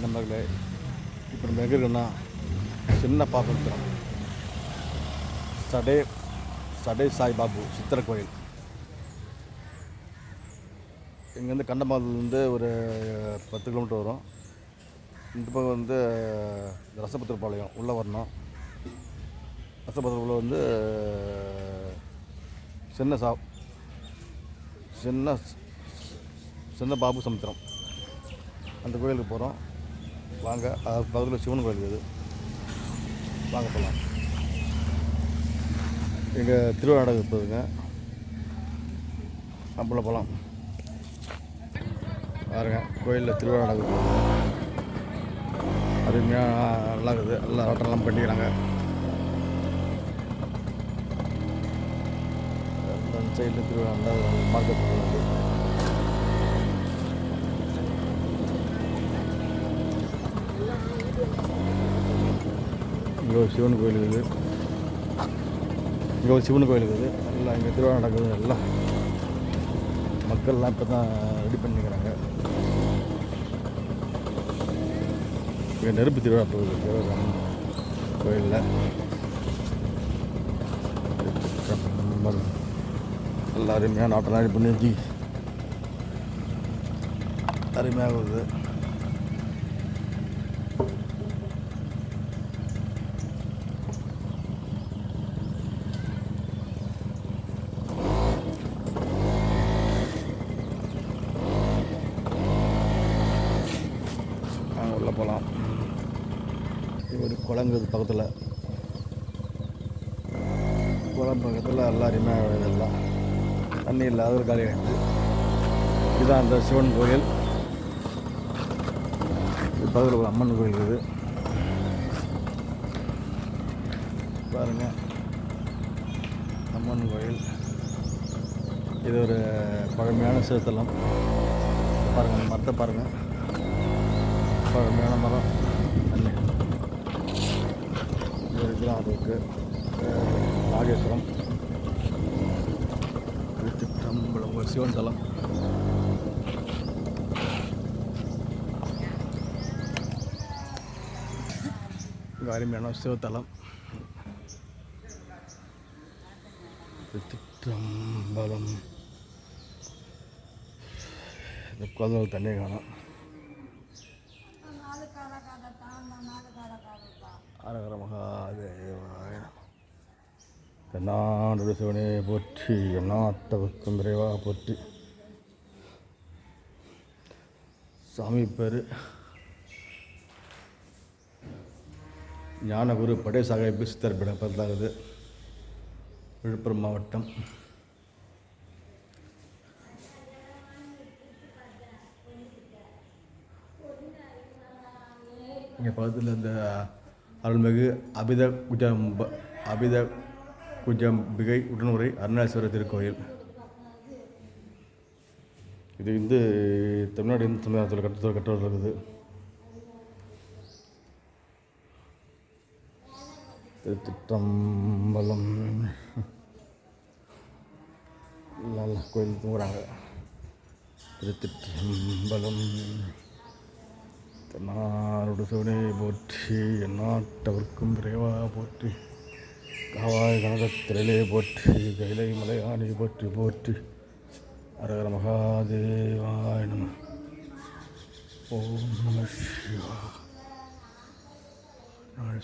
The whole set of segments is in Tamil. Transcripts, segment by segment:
நண்பர்களே இப்போ நம்ம எங்கே இருக்கோம்னா சின்ன பாப்பத்திரம் சடே சடே சாய்பாபு சித்திர கோயில். இங்கேருந்து கண்டமாதத்துலேருந்து ஒரு பத்து கிலோமீட்டர் வரும். இந்த பக்கம் வந்து ரசபத்திரப்பாளையம் உள்ளே வரணும். ரசபத்திரப்பாளையம் வந்து சின்ன சா சின்ன சின்ன பாபு சமுத்திரம். அந்த கோயிலுக்கு போகிறோம் வாங்க அது பக்கத்தில் சிவன் கோயில் இருக்குது. வாங்க போகலாம் எங்கள் திருவிழா போகுதுங்க நம்மள போகலாம் பாருங்க கோயிலில் திருவிழா நடக்குது. அருமையாக நல்லா இருக்குது. எல்லா ஆட்டம்லாம் பண்ணிக்கிறாங்க. சைடில் திருவிழா நல்லா மார்க்கெட் போகுது இங்கே ஒரு சிவன் கோயில் இருக்குது. இங்கே ஒரு சிவன் கோயில் இருக்குது. எல்லாம் இங்கே திருவிழா நடக்குது. எல்லாம் மக்கள்லாம் இப்போ தான் ரெடி பண்ணிக்கிறாங்க. இங்கே நெருப்பு திருவிழா போகுது. சிவகாமி கோயிலில். எல்லாம் அருமையாக நாட்டெல்லாம் ரெடி பண்ணி வச்சு அருமையாக வருது நாங்கள் உள்ளே போகலாம் இது ஒரு குளங்குது பக்கத்தில். குளம் பக்கத்தில் எல்லாருமே இதெல்லாம். தண்ணி இல்லாத ஒரு காலி ஆகிடுது இதுதான் அந்த சிவன் கோயில். இது பக்கத்தில் ஒரு அம்மன் கோயில் இருக்குது. பாருங்கள் அம்மன் கோயில். இது ஒரு பழமையான சிறுத்தலம் பாருங்கள் மரத்தை பாருங்கள் பழமையான மரம். தண்ணி. இது இருக்குது ராஜேஸ்வரம். திருச்சிற்றம்பலம் சிவன் தலம். இங்க அருமையான சிவத்தலம் திருச்சிற்றம்பலம். இந்த குழந்தை தண்ணி காணும். அரகர மகாதேவாய நம. தென்னாடு சிவனே போற்றி எண்ணாட்டவர்க்கும் விரைவாக போற்றி. சாமி பேர் ஞானகுரு படே சித்தர் பிடப்பதாகுது விழுப்புரம் மாவட்டம். இங்கே பக்கத்தில் இந்த அருள்மிகு அபித குஜம்ப அபித குஜம்பிகை உடனுரை அருணாச்சலேஸ்வரர் திருக்கோயில். இது வந்து தமிழ்நாடு இந்து சமுதாயத்தில் கட்டத்தில் கட்டுறது இருக்குது. திருச்சிற்றம்பலம். நல்ல கோயில் தூங்குறாங்க. திருச்சிற்றம்பலம். தென்னாருடு சிவனே போற்றி எந்நாட்டவர்க்கும் விரைவா போற்றி. காவாய் கனகத்திரலே போற்றி கைலை மலையானை போற்றி போற்றி. அரகர மகாதேவாய நம. ஓம் நம சிவா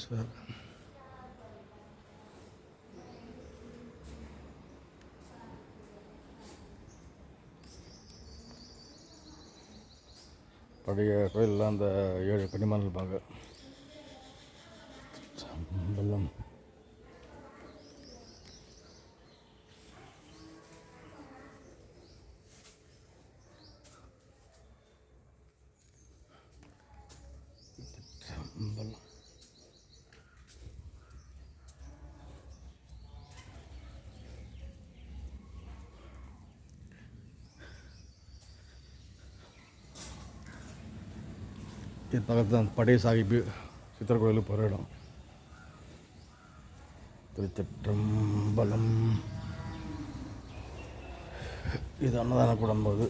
சார். பழைய கோயிலில் அந்த ஏழு கன்னிமான் இருப்பாங்க. இது பக்கத்தில் தான் படைய சாஹிப்பு சித்திர போகிற இடம். திருச்சிற்றம்பலம். இது அன்னதான கூடம் போது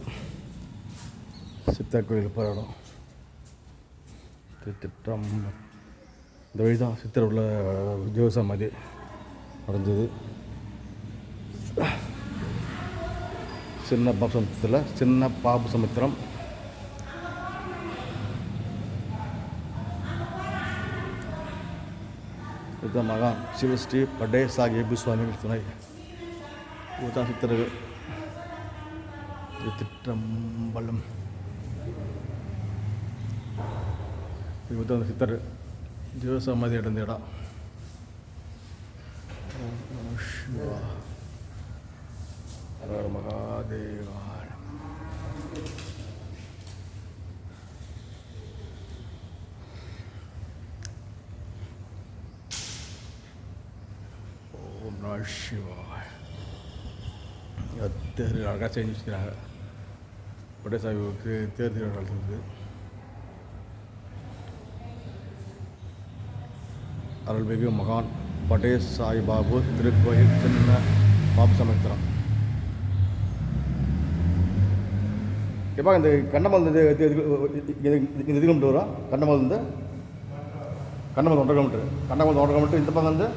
சித்தர் கோயில் போகிற இடம். திருச்சிற்றம் இந்த வழி தான் சித்தர் உள்ள ஜீவசமாதி நடந்தது சின்ன பாபு சமுத்திரத்தில் சின்ன பாபு சமுத்திரம் இதுதான் மகான் சிவஸ்ரீ படே சாஹிப் சுவாமிகள் துணை இதுதான் சித்தர் திருச்சிற்றம்பலம் இதுதான் அந்த சித்தர் ஜீவசமாதி அடைந்த இடம் ஓம் நம சிவா மகாதேவா ஓம் நம சிவாய் தேர் அழகாக செஞ்சு வச்சுக்கிறாங்க பட்டேசாமிக்கு தேர் திருவிழா நடத்துறது அருள்மிகு மகான் பட்டேஷ் சாய் பாபு திருக்கோயில் சின்ன பாபு சமுத்திரம் எப்பா இந்த கண்ணமல் இந்த இது- இது- கிலோமீட்டர் வரும் கண்ணமல் வந்து கண்ணமல் ஒன்றரை கிலோமீட்டர் கண்ணமல் ஒன்றரை கிலோமீட்டர் இந்த பக்கம் வந்து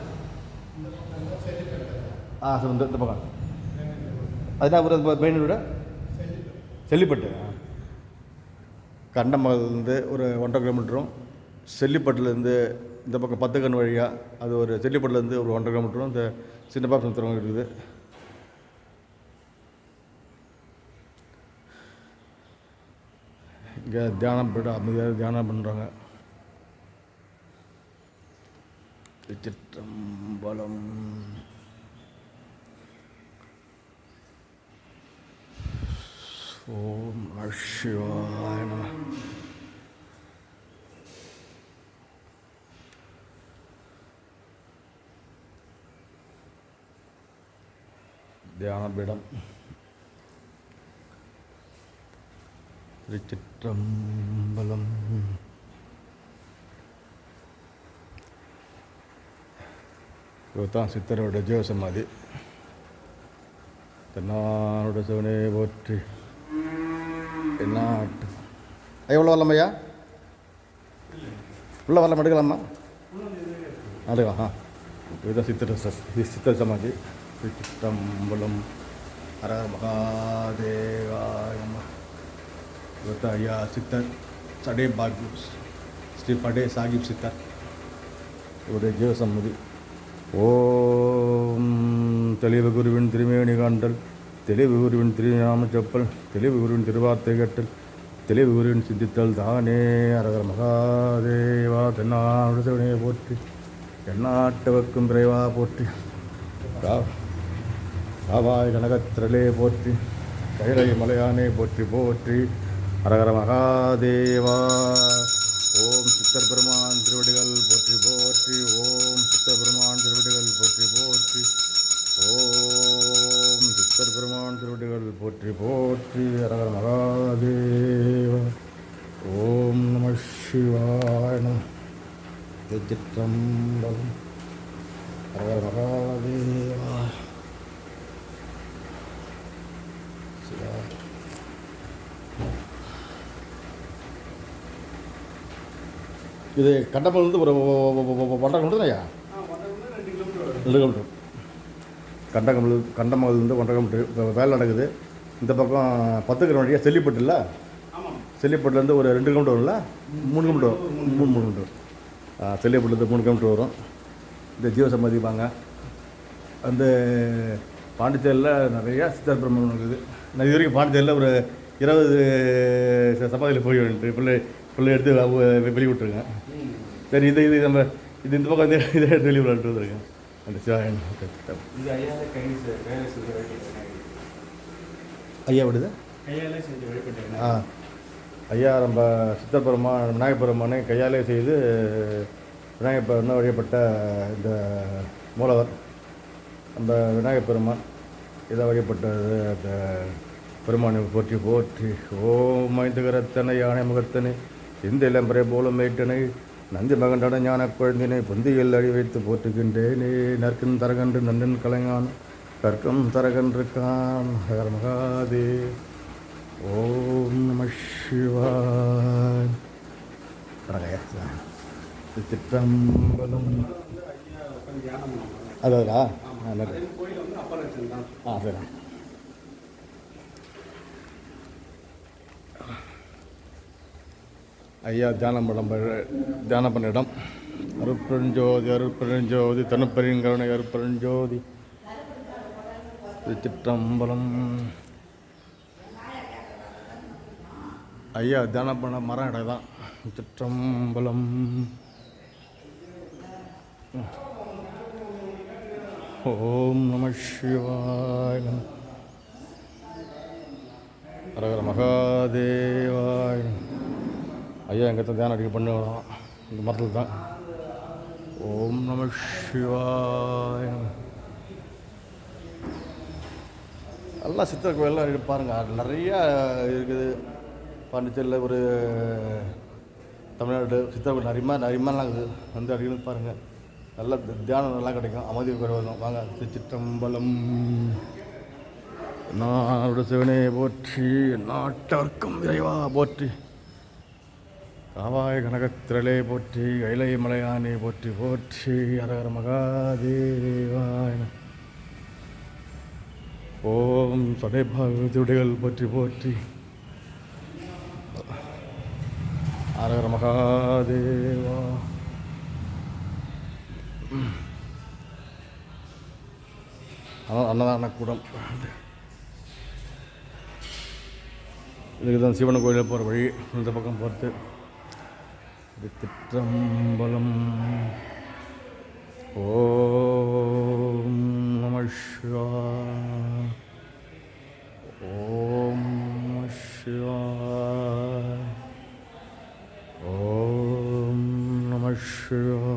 ஆ சரி இந்த பக்கம். அதுதான் அவர் மெயின் செல்லிப்பட்டு. கண்டமங்கலேருந்து ஒரு ஒன்றரை கிலோமீட்டரும் செல்லிப்பட்டுலேருந்து இந்த பக்கம் பத்து கண் வழியாக அது ஒரு செல்லிப்பட்டுலேருந்து ஒரு ஒன்றரை கிலோமீட்டரும் இந்த சின்ன சின்னப்பா சமுத்திரம் இருக்குது. இங்கே தியானம் போய்ட்டு அமைதியாக தியானம் பண்ணுறாங்க சிற்றம்பலம் ஓம் நம நம தியானபீடம் திருச்சிற்றம்பலம் இவத்தான் சித்தரோட ஜீவசமாதி தன்னாரோட சிவனே போற்றி என்னாட்டு எவ்வளோ வரலாம் ஐயா? உள்ள வரலாம்? எடுக்கலாமா? அடுவா ஆ. இதுதான் சித்திர ச- இது சித்திர சமாஜி சித்தம்பலம் ஹர மகாதேவாய ஐயா சித்தர் சடே பாகு ஸ்ரீ படே சாஹிப் சித்தர். இவருடைய ஜீவசம்மதி. ஓம் தெளிவு குருவின் திருமேணி காண்டல் தெளிவு குருவின் திருநாம செப்பல் தெளிவு குருவின் திருவார்த்தை கட்டல் தெளிவு குருவின் சிந்தித்தல் தானே. அரகர மகாதேவா தென்னாடுதவனே போற்றி எண்ணாட்டவர்க்கும் விரைவா போற்றி ராவாய் கனகத்திரலே போற்றி கைலை மலையானே போற்றி போற்றி அரகர மகாதேவா. ஓம் சித்தர் பெருமான் திருவடிகள் போற்றி போற்றி ஓம் சித்தர் பெருமான் திருவடிகள் போற்றி போற்றி. ஓம் சித்தர் பெருமான் திருவடிகள் போற்றி போற்றி அரகர மகாதேவ. ஓம் நம சிவாய திருச்சிற்றம்பலம் அரகர மகாதேவா. சிவா இது கண்டமங்கலேருந்து ஒரு கிலோமீட்டர் ஐயா? ரெண்டு கிலோமீட்டர். கண்டகமல் கண்டமங்கலேருந்து ஒன்றரை கிலோமீட்டர் இப்போ வேலை நடக்குது. இந்த பக்கம் பத்து கிலோ வழியாக செல்லிப்பட்டுல? செல்லிப்பட்டுலேருந்து ஒரு ரெண்டு கிலோமீட்டர் வரும்ல? மூணு கிலோமீட்டர் வரும். மூணு மூணு கிலோமீட்டர் செல்லிப்பட்டுலேருந்து மூணு கிலோமீட்டர் வரும். இந்த ஜீவசமாதி வாங்க அந்த பாண்டிச்சேரியில் நிறையா சித்தர் பிரம்மன் இருக்குது. நான் இது வரைக்கும் பாண்டிச்சேரியில் ஒரு இருபது ச- சமாதியில் போய் பிள்ளை பிள்ளை எடுத்து அவ- வெளிய விட்டுருங்க சரி இது இது நம்ம இது இந்த பக்கம் வந்து இதை எடுத்து வெளியே வந்துருக்கேன். அந்த சிவாயன் வழிபட்டேன் ஐயா விடுது? ஆ. ஐயா நம்ம சித்தர் பெருமான் விநாயகர் பெருமானை கையாலே செய்து விநாயகர் பெருமான் வழிபட்ட இந்த மூலவர் அந்த விநாயகர் பெருமான் இதை வழிபட்டது அந்த பெருமானை போற்றி போற்றி ஓம் ஐந்துகரத்தனை யானை முகத்தனை இந்த இளம்பரை போலும் மேட்டனை நந்தி மகண்டோட ஞான குழந்தினை புந்தியில் அழி வைத்து போற்றுகின்றேனே. நற்கும் தரகன்று நன்றன் கலைஞான் கற்கும் தரகன்று கான் ஹகர் மகாதே ஓம் நம சிவான் திட்டம்பலம் அதுதா ஆ சரி. ஐயா தியானம் படம் தியானம் பண்ணிடம். அருட்பெருஞ்சோதி அருட்பெருஞ்சோதி தனுப்பெருங்கருணை அருட்பெருஞ்சோதி திருச்சிற்றம்பலம். ஐயா தியானம் பண்ண மரம் இடம் தான் திருச்சிற்றம்பலம். ஓம் நம சிவாய நம. அரகர மகாதேவாய ஐயா எங்கே தான் தியானம் அடிக்க பண்ணுவோம் இந்த மரத்தில் தான். ஓம் நம சிவாய. எல்லாம் சித்திர கோயிலெலாம் இருக்கு நிறையா இருக்குது. பாண்டிச்சேரியில் ஒரு தமிழ்நாடு சித்திர கோயில் நிறைய நிறையமாலாம் இருக்குது. வந்து அடிக்கணும் பாருங்கள் நல்லா தியானம் நல்லா கிடைக்கும். அமைதி குறைவதும் வாங்க திருச்சிற்றம்பலம். நான் சிவனையை போற்றி நாட்டவர்க்கும் விரைவாக போற்றி. காவாய் கனகத்திரளே போற்றி கைலை மலையானே போற்றி போற்றி அரகர மகாதேவாய ஓம் சடைபாகத்துடைகள் போற்றி போற்றி. அரகர மகாதேவா. அன்னதான கூடம். இதுக்கு தான் சிவன் கோயிலில் போகிற வழி இந்த பக்கம் போகிறது त्रित्रम्बलम् ॐ नमः शिवाय ॐ नमः शिवाय ॐ नमः शिवाय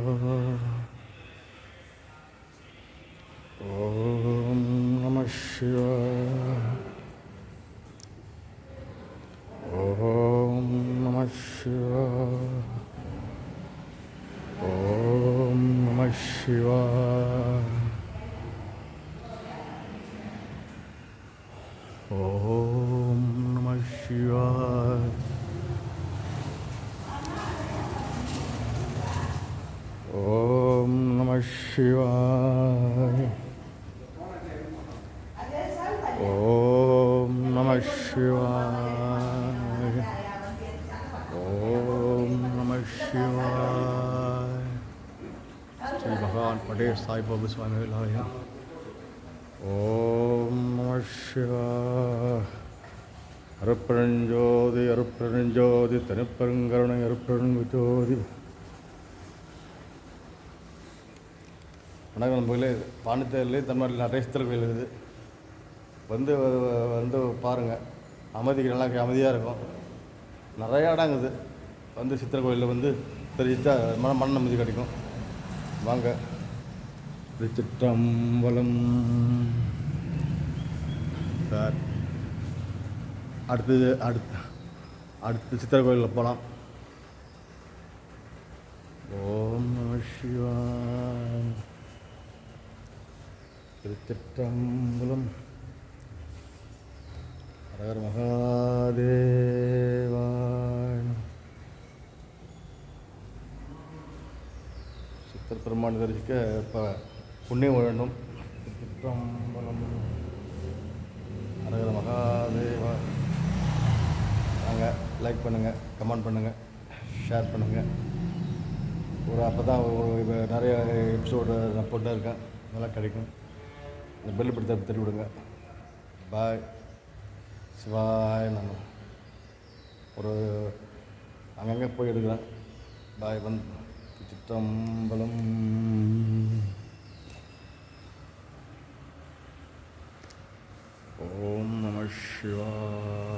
பகவான் படேஷ் சாய் பாபு சுவாமிகளாய ஓம் நம அருப்பிரஞ்சோதி அருப்பெருஞ்சோதி அருப்பெருஞ்சோதி தனிப்பெருங்கருணை அருப்பெருஞ்சோதி வணக்கம் நண்பர்களே. பாண்டித்தேர்லேயே தமிழ்நாட்டில் நிறைய சித்தர் கோயில் இருக்குது. வந்து வந்து பாருங்கள் அமைதிக்கு நல்லா அமைதியாக இருக்கும். நிறையா இடம் இருக்குது. வந்து சித்திரை கோயிலில் வந்து தெரிஞ்சுட்டா மன மன நிம்மதி கிடைக்கும். வாங்க. திருச்சிற்றம்பலம் சார் அடுத்தது அடுத்து அடுத்து சித்திர கோயிலில் போகலாம் ஓம் நம சிவாய. திருச்சிற்றம்பலம் ஹரஹர மகாதேவாய நம. பெருமான் தரிசிக்க இப்போ புண்ணியம் வேண்டும் திருச்சிற்றம்பலம் அரகத மகாதேவா. நாங்கள் லைக் பண்ணுங்கள் கமெண்ட் பண்ணுங்கள் ஷேர் பண்ணுங்கள் ஒரு அப்போ தான் ஒரு நிறைய எபிசோடு நான் போட்டு இருக்கேன் நல்லா கிடைக்கும். இந்த பெல் படுத்த தட்டி விடுங்க பாய் சிவாய் நம்ம ஒரு அங்கங்கே போய் எடுக்கிறேன். பாய் வந்து சிற்றம்பலம் ओम नमः शिवाय